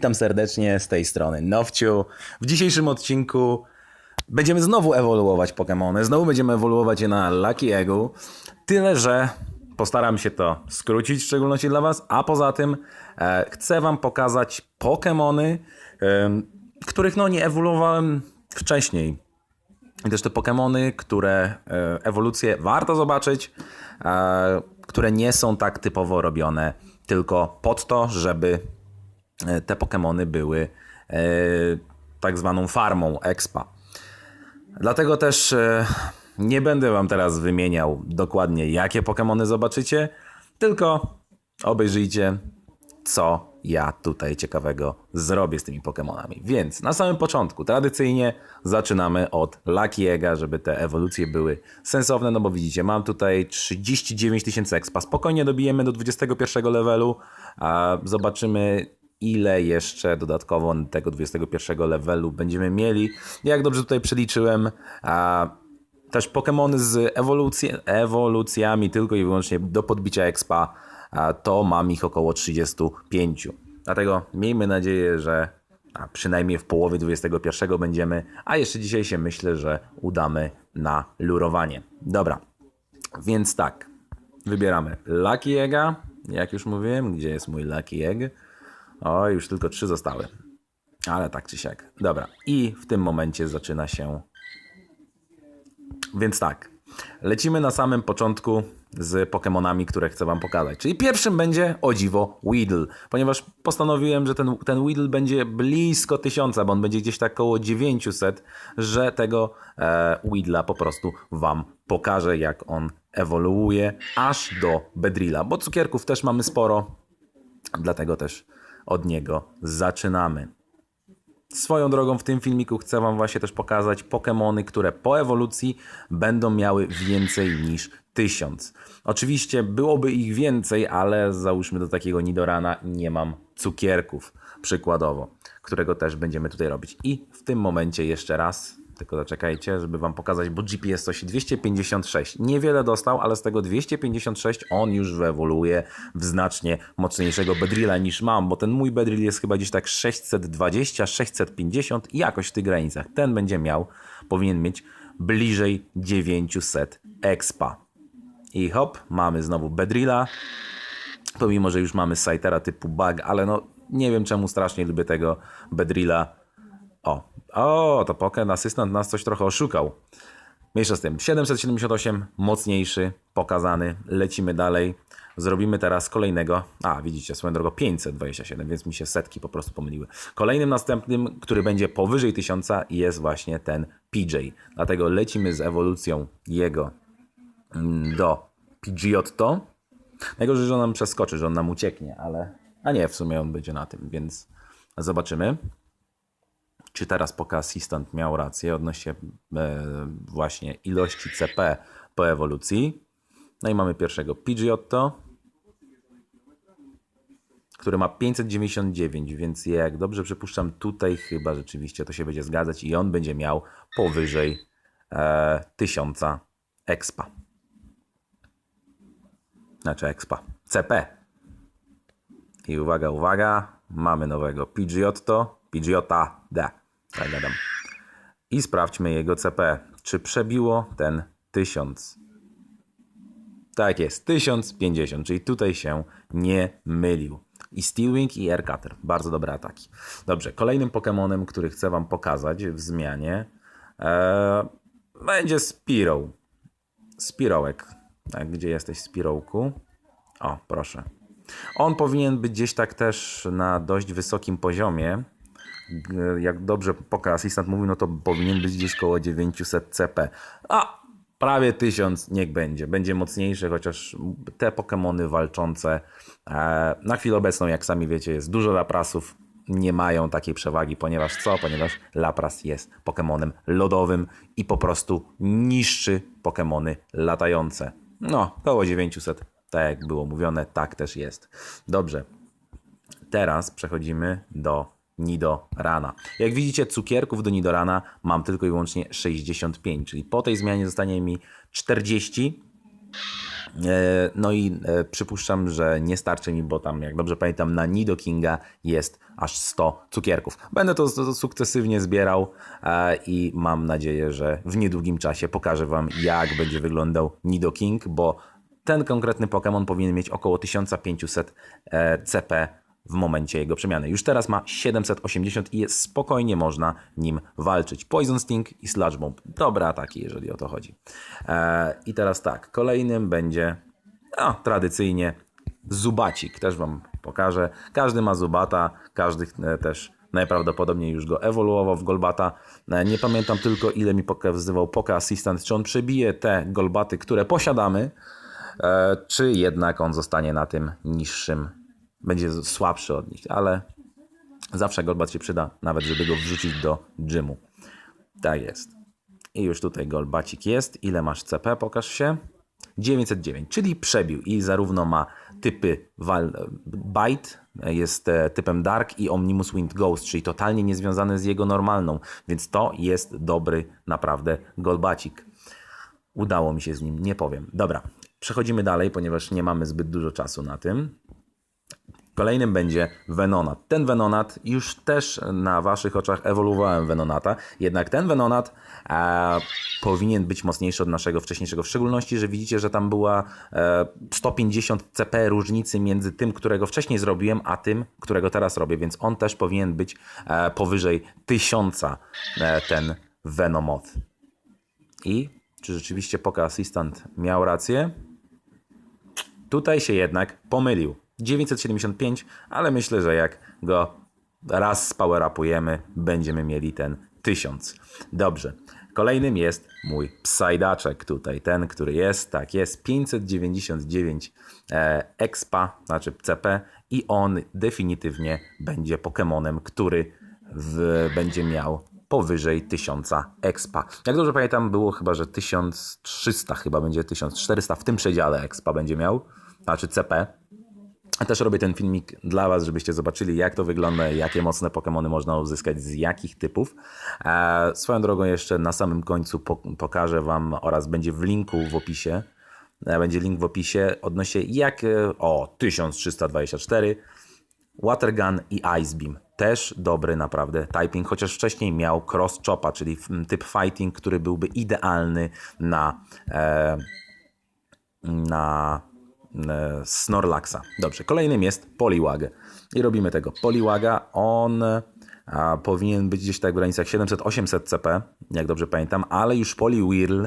Witam serdecznie z tej strony Nowciu. W dzisiejszym odcinku będziemy znowu ewoluować Pokémony. Znowu będziemy ewoluować je na Lucky Eggu. Tyle, że postaram się to skrócić, w szczególności dla Was. A poza tym e, chcę Wam pokazać Pokémony, e, których no nie ewoluowałem wcześniej. I też te Pokémony, które e, ewolucje warto zobaczyć, e, które nie są tak typowo robione tylko pod to, żeby te Pokémony były e, tak zwaną farmą expa. Dlatego też e, nie będę wam teraz wymieniał dokładnie jakie Pokémony zobaczycie, tylko obejrzyjcie co ja tutaj ciekawego zrobię z tymi Pokémonami. Więc na samym początku tradycyjnie zaczynamy od Lucky Egga, żeby te ewolucje były sensowne, no bo widzicie, mam tutaj 39 tysięcy expa. Spokojnie dobijemy do 21 levelu, a zobaczymy ile jeszcze dodatkowo tego 21 levelu będziemy mieli. Jak dobrze tutaj przeliczyłem, a też Pokémony z ewolucje, ewolucjami tylko i wyłącznie do podbicia expa, to mam ich około 35. Dlatego miejmy nadzieję, że przynajmniej w połowie 21 będziemy, a jeszcze dzisiaj się myślę, że udamy na lurowanie. Dobra, więc tak, wybieramy Lucky Egga, jak już mówiłem, gdzie jest mój Lucky Egg? O, już tylko trzy zostały. Ale tak czy siak. Dobra. I w tym momencie zaczyna się. Więc tak. Lecimy na samym początku z Pokémonami, które chcę Wam pokazać. Czyli pierwszym będzie o dziwo Weedle, ponieważ postanowiłem, że ten, ten Weedle będzie blisko tysiąca, bo on będzie gdzieś tak około 900, że tego e, Weedla po prostu Wam pokażę, jak on ewoluuje aż do Bedrilla, bo cukierków też mamy sporo, dlatego też od niego zaczynamy. Swoją drogą w tym filmiku chcę Wam właśnie też pokazać Pokémony, które po ewolucji będą miały więcej niż 1000. Oczywiście byłoby ich więcej, ale załóżmy do takiego Nidorana nie mam cukierków, przykładowo, którego też będziemy tutaj robić. I w tym momencie jeszcze raz, tylko zaczekajcie, żeby Wam pokazać, bo GPS coś 256. Niewiele dostał, ale z tego 256 on już wyewoluuje w znacznie mocniejszego Bedrilla niż mam, bo ten mój Bedrill jest chyba gdzieś tak 620, 650 i jakoś w tych granicach. Ten będzie miał, powinien mieć bliżej 900 expa. I hop, mamy znowu Bedrilla. Pomimo, że już mamy Saitera typu bug, ale no nie wiem czemu strasznie lubię tego Bedrilla. O, o, to Pokémon Assistant nas coś trochę oszukał. Mniejsza z tym. 778, mocniejszy, pokazany. Lecimy dalej. Zrobimy teraz kolejnego. A, widzicie, swoją drogą 527, więc mi się setki po prostu pomyliły. Kolejnym następnym, który będzie powyżej 1000 jest właśnie ten PJ. Dlatego lecimy z ewolucją jego mm, do Pidgeotto. Najgorzej, że on nam przeskoczy, że on nam ucieknie, ale... A nie, w sumie on będzie na tym, więc zobaczymy czy teraz Poké Assistant miał rację odnośnie e, właśnie ilości CP po ewolucji. No i mamy pierwszego Pidgeotto, który ma 599, więc jak dobrze przypuszczam, tutaj chyba rzeczywiście to się będzie zgadzać i on będzie miał powyżej e, 1000 expa. Znaczy expa. CP. I uwaga, uwaga, mamy nowego Pidgeotto, Pidgeotta, D. Tak gadam. I sprawdźmy jego CP. Czy przebiło ten 1000? Tak jest, 1050, czyli tutaj się nie mylił. I Steelwing i Aircutter. Bardzo dobre ataki. Dobrze, kolejnym Pokémonem, który chcę Wam pokazać w zmianie e, będzie Spiro. Spirołek. Tak, gdzie jesteś Spirołku? O, proszę. On powinien być gdzieś tak też na dość wysokim poziomie. G- Jak dobrze Poké Assistant mówił, no to powinien być gdzieś koło 900 CP. A prawie 1000 niech będzie. Będzie mocniejszy, chociaż te Pokémony walczące e, na chwilę obecną, jak sami wiecie, jest dużo Laprasów. Nie mają takiej przewagi, ponieważ co? Ponieważ Lapras jest Pokémonem lodowym i po prostu niszczy Pokémony latające. No, koło 900, tak jak było mówione, tak też jest. Dobrze, teraz przechodzimy do Nidorana. Jak widzicie, cukierków do Nidorana mam tylko i wyłącznie 65, czyli po tej zmianie zostanie mi 40 E, No i e, przypuszczam, że nie starczy mi, bo tam, jak dobrze pamiętam, na Nido Kinga jest aż 100 cukierków. Będę to, sukcesywnie zbierał e, i mam nadzieję, że w niedługim czasie pokażę Wam, jak będzie wyglądał Nido King, bo ten konkretny Pokémon powinien mieć około 1500 e, CP w momencie jego przemiany. Już teraz ma 780 i jest spokojnie można nim walczyć. Poison Sting i Sludge Bomb. Dobre ataki, jeżeli o to chodzi. E, I teraz tak, kolejnym będzie no, tradycyjnie Zubacik. Też Wam pokażę. Każdy ma Zubata, każdy e, też najprawdopodobniej już go ewoluował w Golbata. E, Nie pamiętam tylko ile mi pokazywał Poke Assistant, czy on przebije te Golbaty, które posiadamy, e, czy jednak on zostanie na tym niższym, będzie słabszy od nich, ale zawsze Golbat się przyda, nawet żeby go wrzucić do gymu. Tak jest. I już tutaj Golbacik jest. Ile masz CP? Pokaż się. 909, czyli przebił i zarówno ma typy Bite, jest e, typem Dark i Omnimus Wind Ghost, czyli totalnie niezwiązane z jego normalną, więc to jest dobry naprawdę Golbacik. Udało mi się z nim, nie powiem. Dobra, przechodzimy dalej, ponieważ nie mamy zbyt dużo czasu na tym. Kolejnym będzie Venonat. Ten Venonat już też na waszych oczach ewoluowałem Venonata, jednak ten Venonat e, powinien być mocniejszy od naszego wcześniejszego, w szczególności, że widzicie, że tam była e, 150 CP różnicy między tym, którego wcześniej zrobiłem, a tym, którego teraz robię, więc on też powinien być e, powyżej 1000 e, ten Venomoth. I czy rzeczywiście Poke Assistant miał rację? Tutaj się jednak pomylił. 975, ale myślę, że jak go raz spower-upujemy, będziemy mieli ten 1000. Dobrze. Kolejnym jest mój Psydaczek tutaj, ten, który jest, tak jest, 599 e, expa, znaczy CP i on definitywnie będzie Pokemonem, który w, będzie miał powyżej 1000 expa. Jak dobrze pamiętam, było chyba, że 1300, chyba będzie 1400, w tym przedziale expa będzie miał, znaczy CP. Też robię ten filmik dla Was, żebyście zobaczyli, jak to wygląda, jakie mocne Pokémony można uzyskać, z jakich typów. E, swoją drogą jeszcze na samym końcu po, pokażę Wam oraz będzie w linku w opisie, e, będzie link w opisie odnośnie jak, e, o, 1324, Watergun i Ice Beam. Też dobry naprawdę typing, chociaż wcześniej miał Cross Chopa, czyli typ fighting, który byłby idealny na, na Snorlaxa. Dobrze, kolejnym jest Poliwag. I robimy tego Poliwaga. On a, powinien być gdzieś tak w granicach 700-800 CP, jak dobrze pamiętam, ale już Poliwhirl,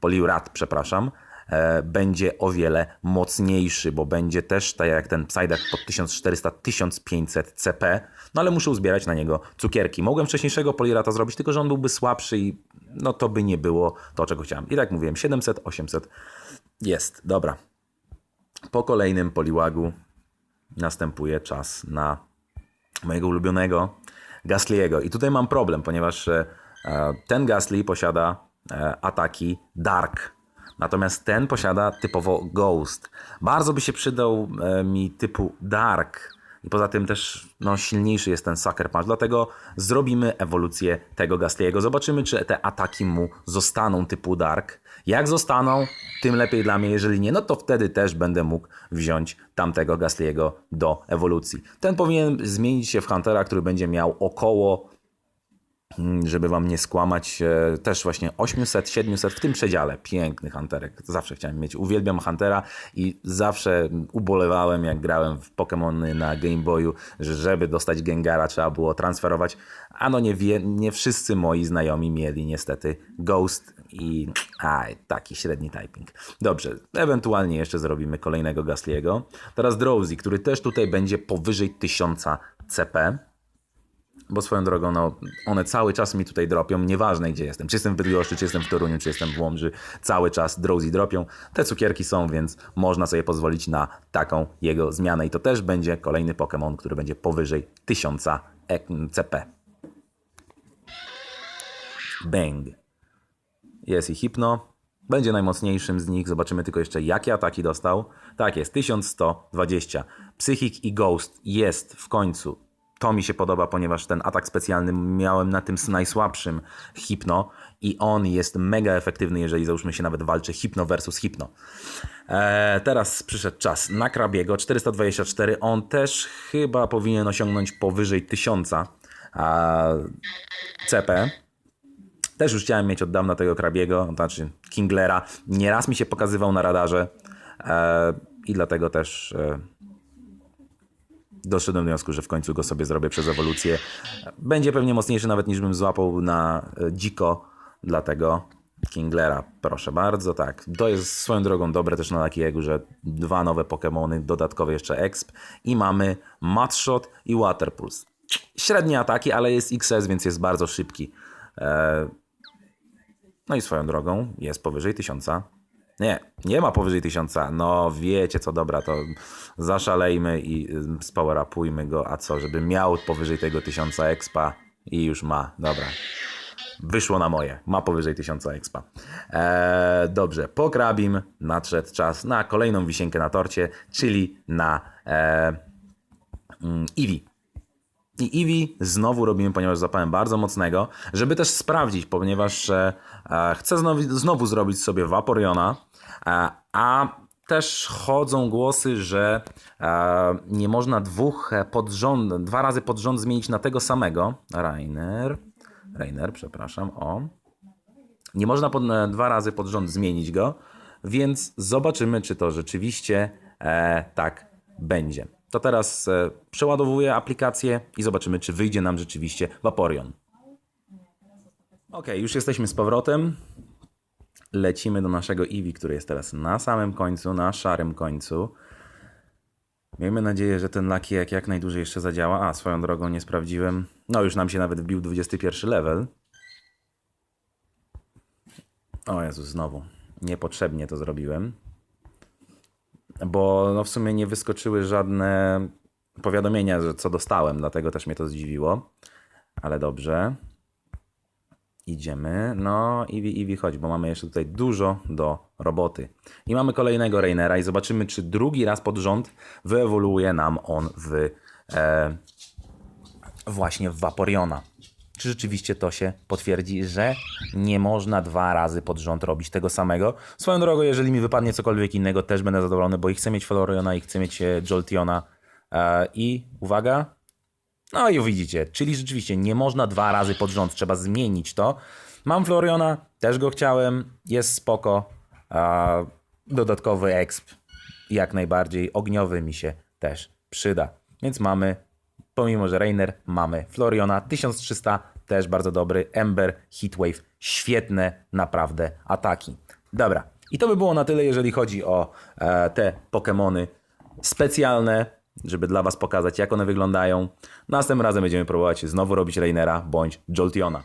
Poliwrat, przepraszam, e, będzie o wiele mocniejszy, bo będzie też, tak jak ten Psyduck pod 1400-1500 CP, no ale muszę uzbierać na niego cukierki. Mogłem wcześniejszego Polirata zrobić, tylko że on byłby słabszy i no to by nie było to, czego chciałem. I tak mówiłem, 700-800 jest, dobra. Po kolejnym poliłagu następuje czas na mojego ulubionego Gasly'ego. I tutaj mam problem, ponieważ e, ten Gasly posiada e, ataki Dark. Natomiast ten posiada typowo Ghost. Bardzo by się przydał e, mi typu Dark. I poza tym też no, silniejszy jest ten Sucker Punch. Dlatego zrobimy ewolucję tego Gasly'ego. Zobaczymy, czy te ataki mu zostaną typu Dark. Jak zostaną, tym lepiej dla mnie. Jeżeli nie, no to wtedy też będę mógł wziąć tamtego Gasly'ego do ewolucji. Ten powinien zmienić się w Huntera, który będzie miał około żeby wam nie skłamać, e, też właśnie 800, 700 w tym przedziale. Piękny Hunterek. Zawsze chciałem mieć. Uwielbiam Huntera i zawsze ubolewałem, jak grałem w Pokémony na Game Boyu, że żeby dostać Gengara trzeba było transferować. A no nie, wie, nie wszyscy moi znajomi mieli niestety Ghost i aj, taki średni typing. Dobrze, ewentualnie jeszcze zrobimy kolejnego Gasly'ego. Teraz Drowsy, który też tutaj będzie powyżej 1000 CP. Bo swoją drogą, no, one cały czas mi tutaj dropią, nieważne gdzie jestem. Czy jestem w Bydgoszczy, czy jestem w Toruniu, czy jestem w Łomży, cały czas Drowsy dropią. Te cukierki są, więc można sobie pozwolić na taką jego zmianę. I to też będzie kolejny Pokémon, który będzie powyżej 1000 CP. Bang. Jest i Hypno. Będzie najmocniejszym z nich. Zobaczymy tylko jeszcze, jakie ataki dostał. Tak jest, 1120. Psychic i Ghost jest w końcu to mi się podoba, ponieważ ten atak specjalny miałem na tym najsłabszym hipno i on jest mega efektywny, jeżeli załóżmy się nawet walczy hipno versus hipno. E, teraz przyszedł czas na Krabiego, 424, on też chyba powinien osiągnąć powyżej 1000 a, CP. Też już chciałem mieć od dawna tego Krabiego, znaczy Kinglera. Nieraz mi się pokazywał na radarze e, i dlatego też e, doszedłem do wniosku, że w końcu go sobie zrobię przez ewolucję. Będzie pewnie mocniejszy nawet niż bym złapał na e, dziko, dlatego Kinglera, proszę bardzo, tak. To jest swoją drogą dobre też na takiego, że dwa nowe Pokémony, dodatkowe jeszcze Exp i mamy Mudshot i Waterpulse. Średnie ataki, ale jest XS, więc jest bardzo szybki. E, no i swoją drogą jest powyżej 1000. Nie, nie ma powyżej 1000. No wiecie co, dobra, to zaszalejmy i y, spower-upujmy go. A co, żeby miał powyżej tego 1000 expa i już ma. Dobra. Wyszło na moje. Ma powyżej 1000 expa. Eee, dobrze, po Krabim nadszedł czas na kolejną wisienkę na torcie, czyli na e, mm. I Eevee znowu robimy, ponieważ zapałem bardzo mocnego, żeby też sprawdzić, ponieważ e, e, chcę znowu, znowu zrobić sobie Vaporeona, e, a też chodzą głosy, że e, nie można dwóch e, pod rząd, dwa razy pod rząd zmienić na tego samego. Rainer, Rainer, przepraszam, o. Nie można pod, e, dwa razy pod rząd zmienić go, więc zobaczymy, czy to rzeczywiście e, tak będzie. To teraz e, przeładowuję aplikację i zobaczymy, czy wyjdzie nam rzeczywiście Vaporeon. Ok, już jesteśmy z powrotem. Lecimy do naszego Eevee, który jest teraz na samym końcu, na szarym końcu. Miejmy nadzieję, że ten Lucky jak, jak najdłużej jeszcze zadziała. A, swoją drogą nie sprawdziłem. No, już nam się nawet wbił 21 level. O Jezus, znowu. Niepotrzebnie to zrobiłem. Bo no w sumie nie wyskoczyły żadne powiadomienia, że co dostałem, dlatego też mnie to zdziwiło. Ale dobrze. Idziemy. No, Iwi, Iwi, chodź, bo mamy jeszcze tutaj dużo do roboty. I mamy kolejnego Rainera i zobaczymy, czy drugi raz pod rząd wyewoluuje nam on w e, właśnie w Vaporeona. Czy rzeczywiście to się potwierdzi, że nie można dwa razy pod rząd robić tego samego? Swoją drogą, jeżeli mi wypadnie cokolwiek innego, też będę zadowolony, bo i chcę mieć Floriona i chcę mieć e, Joltiona. E, I uwaga, no i widzicie, czyli rzeczywiście nie można dwa razy pod rząd, trzeba zmienić to. Mam Floriona, też go chciałem, jest spoko. Dodatkowy exp, jak najbardziej ogniowy mi się też przyda. Więc mamy, pomimo że Rainer, mamy Floriona 1300, też bardzo dobry. Ember, Heatwave, świetne naprawdę ataki. Dobra, i to by było na tyle, jeżeli chodzi o e, te Pokémony specjalne, żeby dla Was pokazać, jak one wyglądają. Następnym razem będziemy próbować znowu robić Rainera bądź Joltiona.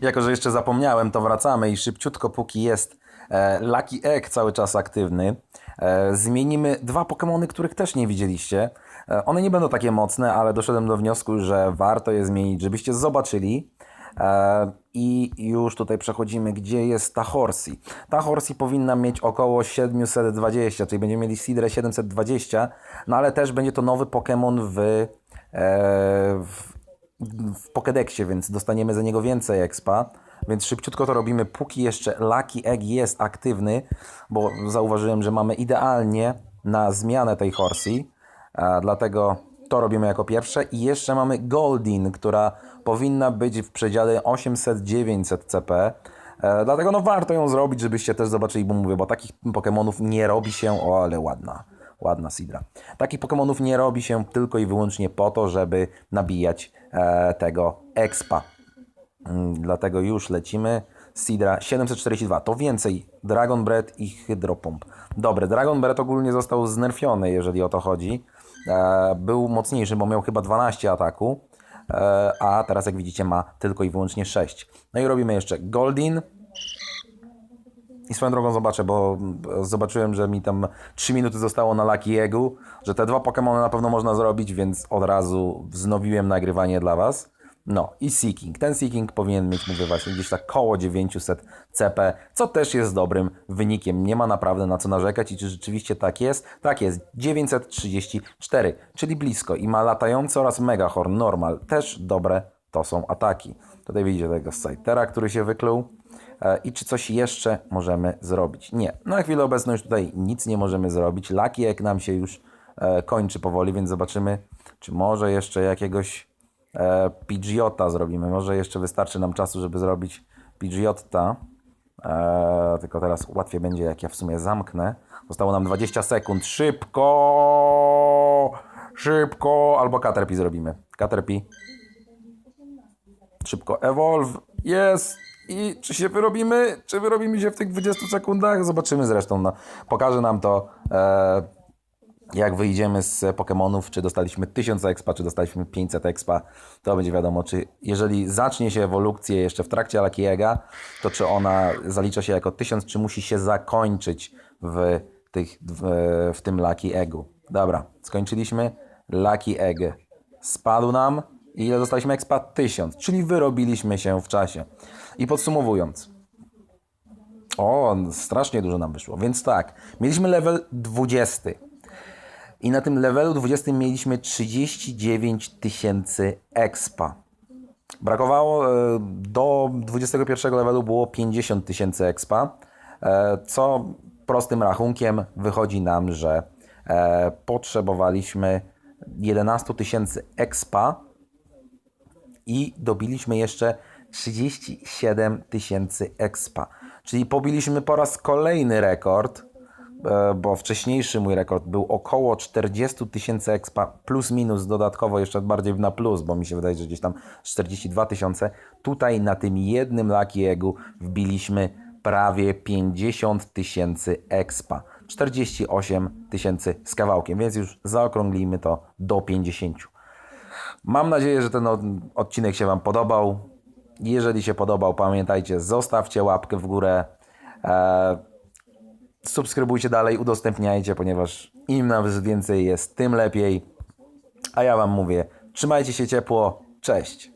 Jako, że jeszcze zapomniałem, to wracamy i szybciutko, póki jest e, Lucky Egg cały czas aktywny, e, zmienimy dwa Pokémony, których też nie widzieliście. E, one nie będą takie mocne, ale doszedłem do wniosku, że warto je zmienić, żebyście zobaczyli. E, I już tutaj przechodzimy, gdzie jest ta Horsey. Ta Horsey powinna mieć około 720, czyli będziemy mieli Sidrę 720, no ale też będzie to nowy Pokémon w, e, w, w Pokédexie, więc dostaniemy za niego więcej expa. Więc szybciutko to robimy, póki jeszcze Lucky Egg jest aktywny, bo zauważyłem, że mamy idealnie na zmianę tej Horsey. Dlatego to robimy jako pierwsze. I jeszcze mamy Goldin, która powinna być w przedziale 800-900 CP. E, dlatego no warto ją zrobić, żebyście też zobaczyli, bo mówię, bo takich Pokémonów nie robi się, o ale ładna, ładna Sidra. Takich Pokémonów nie robi się tylko i wyłącznie po to, żeby nabijać e, tego expa. Mm, Dlatego już lecimy. Sidra 742. To więcej Dragon Breath i Hydropump. Dobre, Dragon Breath ogólnie został znerfiony, jeżeli o to chodzi. E, był mocniejszy, bo miał chyba 12 ataku, e, a teraz jak widzicie ma tylko i wyłącznie 6. No i robimy jeszcze Goldin. I swoją drogą zobaczę, bo zobaczyłem, że mi tam 3 minuty zostało na Lucky Eggu, że te dwa Pokémony na pewno można zrobić, więc od razu wznowiłem nagrywanie dla Was. No i Seeking. Ten Seeking powinien mieć, mówię właśnie, gdzieś tak koło 900 CP, co też jest dobrym wynikiem. Nie ma naprawdę na co narzekać i czy rzeczywiście tak jest? Tak jest, 934, czyli blisko i ma latający oraz Megahorn normal. Też dobre to są ataki. Tutaj widzicie tego Scytera, który się wykluł. E, I czy coś jeszcze możemy zrobić? Nie. Na chwilę obecną już tutaj nic nie możemy zrobić. Egg nam się już e, kończy powoli, więc zobaczymy, czy może jeszcze jakiegoś e, zrobimy. Może jeszcze wystarczy nam czasu, żeby zrobić Pidgeotta. E, tylko teraz łatwiej będzie, jak ja w sumie zamknę. Zostało nam 20 sekund. Szybko! Szybko! Albo Caterpie zrobimy. Caterpie. Szybko. Evolve. Jest! I czy się wyrobimy? Czy wyrobimy się w tych 20 sekundach? Zobaczymy zresztą. No. Pokaże nam to, e, jak wyjdziemy z Pokémonów, czy dostaliśmy 1000 expa, czy dostaliśmy 500 expa. To będzie wiadomo, czy jeżeli zacznie się ewolucję jeszcze w trakcie Lucky'ego, to czy ona zalicza się jako 1000, czy musi się zakończyć w, tych, w, w tym Lucky Eggu. Dobra, skończyliśmy. Lucky Egg spadł nam. I ile dostaliśmy expa? 1000, czyli wyrobiliśmy się w czasie. I podsumowując, o, strasznie dużo nam wyszło. Więc tak, mieliśmy level 20. I na tym levelu 20 mieliśmy 39 tysięcy expa. Brakowało e, do 21 levelu było 50 tysięcy expa, e, co prostym rachunkiem wychodzi nam, że e, potrzebowaliśmy 11 tysięcy expa i dobiliśmy jeszcze 37 tysięcy expa. Czyli pobiliśmy po raz kolejny rekord, bo wcześniejszy mój rekord był około 40 tysięcy expa plus minus dodatkowo jeszcze bardziej na plus, bo mi się wydaje, że gdzieś tam 42 tysiące. Tutaj na tym jednym Lucky Eggu wbiliśmy prawie 50 tysięcy expa. 48 tysięcy z kawałkiem, więc już zaokrąglimy to do 50. Mam nadzieję, że ten od- odcinek się Wam podobał. Jeżeli się podobał, pamiętajcie, zostawcie łapkę w górę. Subskrybujcie dalej, udostępniajcie, ponieważ im nas więcej jest, tym lepiej. A ja Wam mówię, trzymajcie się ciepło. Cześć.